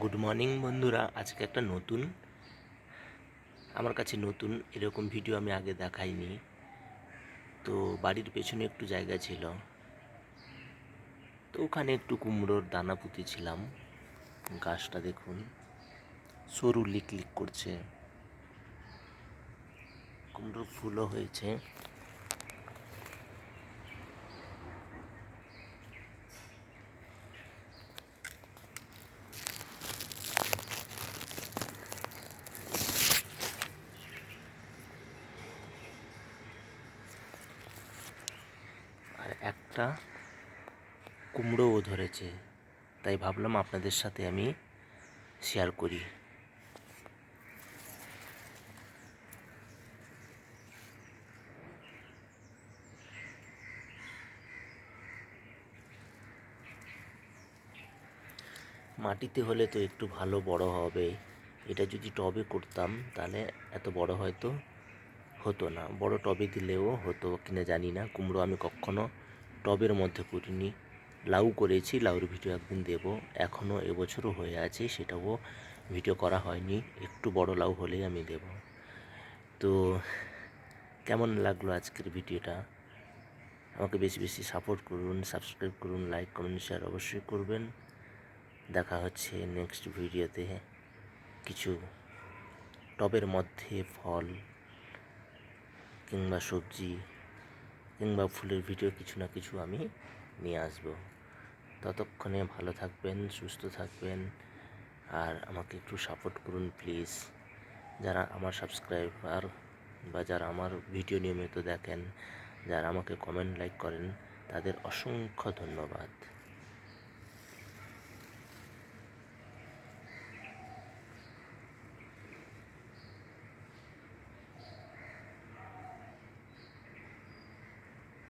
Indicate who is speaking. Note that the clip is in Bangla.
Speaker 1: গুড মর্নিং বন্ধুরা। আজকে একটা নতুন, আমার কাছে নতুন এরকম ভিডিও আমি আগে দেখাইনি। তো বাড়ির পেছনে একটু জায়গা ছিল। তো ওখানে একটু কুমড়োর দানা পুঁতেছিলাম। গাছটা দেখুন, সরু লিক লিক করছে। কুমড়োর ফুলও হয়েছে আর একটা কুমড়োও ধরেছে। তাই ভাবলাম আপনাদের সাথে আমি শেয়ার করি। মাটিতে হলে তো একটু ভালো বড় হবে। এটা যদি টবে করতাম, তাহলে এত বড় হয়তো হতো না। বড় টবে দিলেও হতো কিনা জানি না। কুমড়ো আমি কখনো টবের মধ্যে করিনি লাউ করেছি, লাউর ভিডিও একদিন দেব। এখনও এবছরও হয়ে আছে, সেটাও ভিডিও করা হয়নি। একটু বড় লাউ হলেই আমি দেব। তো কেমন লাগল আজকের ভিডিওটা? আমাকে বেশি বেশি সাপোর্ট করুন সাবস্ক্রাইব করুন লাইক কমেন্ট শেয়ার অবশ্যই করবেন। দেখা হচ্ছে নেক্সট ভিডিওতে। কিছু টবের মধ্যে ফল কিংবা সবজি কিংবা ফুলের ভিডিও কিছু না কিছু আমি নিয়ে আসব। ততক্ষণে ভালো থাকবেন, সুস্থ থাকবেন আর আমাকে একটু সাপোর্ট করুন প্লিজ যারা আমার সাবস্ক্রাইবার বা যারা আমার ভিডিও নিয়মিত দেখেন, যারা আমাকে কমেন্ট লাইক করেন, তাদের অসংখ্য ধন্যবাদ।